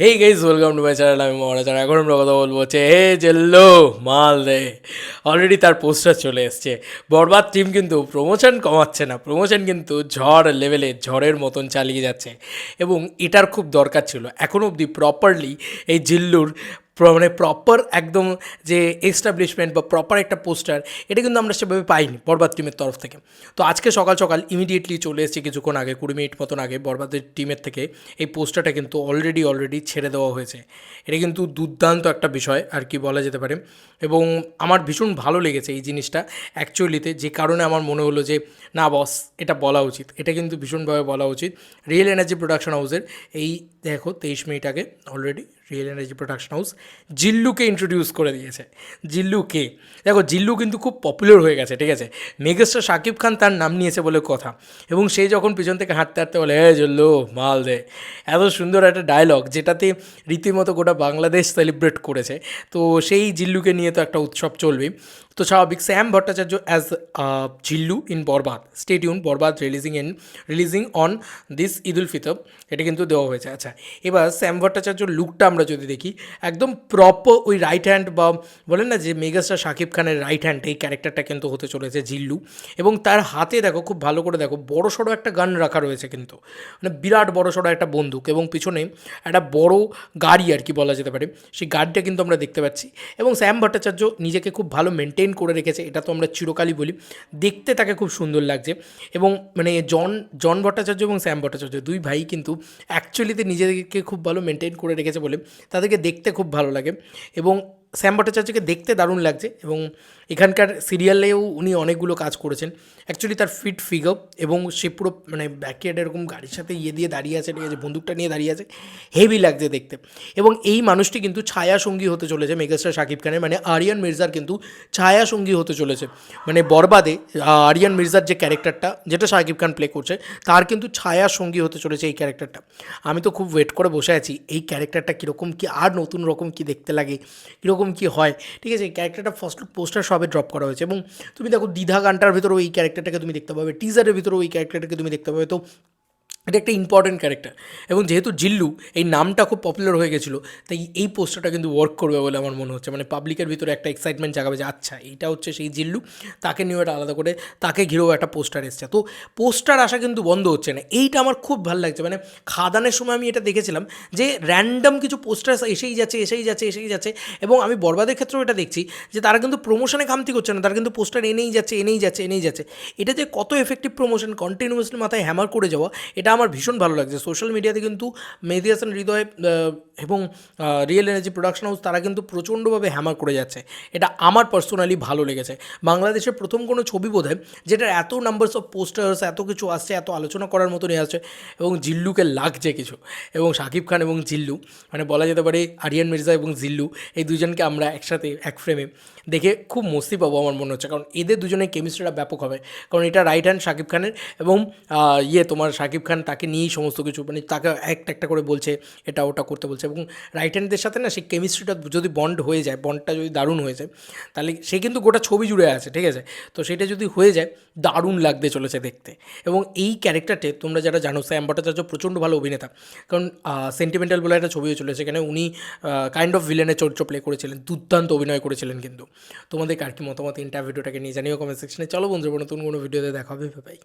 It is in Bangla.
Hey guys welcome to my channel আমি মহারাজ আর এখন আমরা কথা বলব হচ্ছে, হে জেল্লো মাল দে অলরেডি তার পোস্টার চলে এসছে। বরবাদ টিম কিন্তু প্রমোশন কমাচ্ছে না। প্রমোশন কিন্তু ঝড় লেভেলে ঝড়ের মতন চালিয়ে যাচ্ছে। এবং এটার খুব দরকার ছিল। এখনও অবধি প্রপারলি এই জিল্লুর মানে প্রপার একদম যে এস্টাবলিশমেন্ট বা প্রপার একটা পোস্টার এটা কিন্তু আমরা সেভাবে পাইনি বরবাদ টিমের তরফ থেকে। তো আজকে সকাল সকাল ইমিডিয়েটলি চলে এসেছে কিছুক্ষণ আগে, কুড়ি মিনিট মতন আগে বরবাদের টিমের থেকে। এই পোস্টারটা কিন্তু অলরেডি অলরেডি ছেড়ে দেওয়া হয়েছে। এটা কিন্তু দুর্দান্ত একটা বিষয় আর কি বলা যেতে পারে। এবং আমার ভীষণ ভালো লেগেছে এই জিনিসটা। অ্যাকচুয়ালিতে যে কারণে আমার মনে হলো যে, না বস এটা বলা উচিত। এটা কিন্তু ভীষণভাবে বলা উচিত। রিয়েল এনার্জি প্রোডাকশন হাউসের এই, দেখো, তেইশ মিনিট আগে already real energy production house জিল্লুকে introduce করে দিয়েছে। জিল্লু কে দেখো, জিল্লু কিন্তু খুব পপুলার হয়ে গেছে, ঠিক আছে? মেগাস্টার শাকিব খান তার নাম নিয়েছে বলে কথা। এবং সে যখন পিছন থেকে হাঁটতে হাঁটতে বলে হ্যাঁ জিল্লু, মাল দে। এত সুন্দর একটা ডায়লগ যেটাতে রীতিমতো গোটা বাংলাদেশ সেলিব্রেট করেছে। তো সেই জিল্লুকে নিয়ে তো একটা উৎসব চলবেই। তো স্বাভাবিক Sam Bhattacharya as Jillu in Barbaad স্টেডিউন Barbaad releasing in releasing on this Eid ul Fitr এটা কিন্তু দেওয়া হয়েছে। আচ্ছা এবার স্যাম ভট্টাচার্য লুকটা আমরা যদি দেখি, একদম প্রপার ওই রাইট হ্যান্ড বা বলেন না যে মেগাস্টার শাকিব খানের রাইট হ্যান্ড এই ক্যারেক্টারটা কিন্তু হতে চলেছে জিল্লু। এবং তার হাতে দেখো, খুব ভালো করে দেখো বড় সড়ো একটা গান রাখা রয়েছে কিন্তু। মানে বিরাট বড় সড়ো একটা বন্দুক এবং পিছনে একটা বড় গাড়ি আর কি বলা যেতে পারে। সেই গাড়িটা কিন্তু আমরা দেখতে পাচ্ছি। এবং শ্যাম ভট্টাচার্য নিজেকে খুব ভালো মেনটেন করে রেখেছে, এটা তো আমরা চিরকালই বলি। দেখতে তাকে খুব সুন্দর লাগছে। এবং মানে জন জন ভট্টাচার্য এবং শ্যাম ভট্টাচার্য দুই ভাই কিন্তু অ্যাকচুয়ালিতে নিজেদেরকে খুব ভালো মেনটেন করে রেখেছে বলে তাদেরকে দেখতে খুব ভালো লাগে এবং শ্যাম ভট্টাচার্যকে দেখতে দারুণ লাগছে এবং এখানকার সিরিয়ালেও উনি অনেকগুলো কাজ করেছেন। অ্যাকচুয়ালি তার ফিট ফিগার এবং সে পুরো মানে ব্যাকয়ার্ড এরকম গাড়ির সাথে ইয়ে দিয়ে দাঁড়িয়ে আছে, ঠিক আছে, বন্দুকটা নিয়ে দাঁড়িয়ে আছে হেভি লাগছে দেখতে। এবং এই মানুষটি কিন্তু ছায়া সঙ্গী হতে চলেছে মেগাস্টার শাকিব খানের মানে আরিয়ান মির্জার কিন্তু ছায়া সঙ্গী হতে চলেছে। মানে বরবাদে আরিয়ান মির্জার যে ক্যারেক্টারটা, যেটা শাকিব খান প্লে করছে, তার কিন্তু ছায়া সঙ্গী হতে চলেছে এই ক্যারেক্টারটা। আমি তো খুব ওয়েট করে বসে আছি, এই ক্যারেক্টারটা কীরকম কী, আর নতুন রকম কি দেখতে লাগে, কীরকম কি হয়? ঠিক আছে ক্যারেক্টারটা ফার্স্ট পোস্টার সবে ড্রপ করা হয়েছে এবং তুমি দেখো, দ্বিধা গানটার ভেতরে ওই ক্যারেক্টারটাকে তুমি দেখতে পাবে টিজারের ভিতরে ওই ক্যারেক্টারটাকে তুমি দেখতে পাবে। তো এটা একটা ইম্পর্টেন্ট ক্যারেক্টার এবং যেহেতু জিল্লু এই নামটা খুব পপুলার হয়ে গেছিল, তাই এই পোস্টারটা কিন্তু ওয়ার্ক করবে বলে আমার মনে হচ্ছে। মানে পাবলিকের ভিতরে একটা এক্সাইটমেন্ট জাগাবে যে আচ্ছা এইটা হচ্ছে সেই জিল্লু, তাকে নিয়েও একটা আলাদা করে, তাকে ঘিরেও একটা পোস্টার এসছে। তো পোস্টার আসা কিন্তু বন্ধ হচ্ছে না। এইটা আমার খুব ভালো লাগছে। মানে খাদানের সময় আমি এটা দেখেছিলাম যে র্যান্ডম কিছু পোস্টার এসেই যাচ্ছে এসেই যাচ্ছে এসেই যাচ্ছে, এবং আমি বরবাদের ক্ষেত্রেও এটা দেখছি যে, তারা কিন্তু প্রমোশনে খামতি করছে না। তারা কিন্তু পোস্টার এনেই যাচ্ছে এনেই যাচ্ছে এনেই যাচ্ছে। এটা যে কত এফেক্টিভ প্রমোশন কন্টিনিউয়াসলি মাথায় হ্যামার করে যাওয়া, এটা আমার ভীষণ ভালো লাগছে। সোশ্যাল মিডিয়াতে কিন্তু মেহেদি হাসান, হৃদয় এবং রিয়েল এনার্জি প্রোডাকশন হাউস তারা কিন্তু প্রচণ্ডভাবে হ্যামার করে যাচ্ছে। এটা আমার পার্সোনালি ভালো লেগেছে। বাংলাদেশের প্রথম কোনো ছবি বোধ হয় যেটার এত নাম্বারস অফ পোস্টার্স এত কিছু আসছে, এত আলোচনা করার মতনই আসছে, এবং জিল্লুকে লাগছে কিছু, এবং শাকিব খান এবং জিল্লু মানে বলা যেতে পারে আরিয়ান মির্জা এবং জিল্লু, এই দুজনকে আমরা একসাথে, এক ফ্রেমে দেখে খুব মস্তি পাবো আমার মনে হচ্ছে। কারণ এদের দুজনের কেমিস্ট্রিটা ব্যাপক হবে। কারণ এটা রাইট হ্যান্ড শাকিব খানের এবং ইয়ে তোমার শাকিব খান তাকে নিয়েই সমস্ত কিছু মানে তাকে একটা একটা করে বলছে, এটা ওটা করতে বলছে এবং রাইট হ্যান্ডদের সাথে না সেই কেমিস্ট্রিটা যদি বন্ড হয়ে যায় বন্ডটা যদি দারুণ হয়ে যায়, তাহলে সে কিন্তু গোটা ছবি জুড়ে আছে, ঠিক আছে? তো সেটা যদি হয়ে যায়, দারুণ লাগতে চলেছে দেখতে। এবং এই ক্যারেক্টারটে তোমরা যারা জানো স্যাম ভট্টাচার্য প্রচণ্ড ভালো অভিনেতা। কারণ সেন্টিমেন্টাল বলে একটা ছবিও চলেছে সেখানে উনি কাইন্ড অফ ভিলেনের চরিত্র প্লে করেছিলেন, দুর্দান্ত অভিনয় করেছিলেন কিন্তু। তোমাদের কার কি মতামত? ইন্টার ভিডিওটাকে নিয়ে জানিও কমেন্ট সেকশনে চলো বন্ধুরা নতুন কোনো ভিডিওতে দেখা হবে। ভাই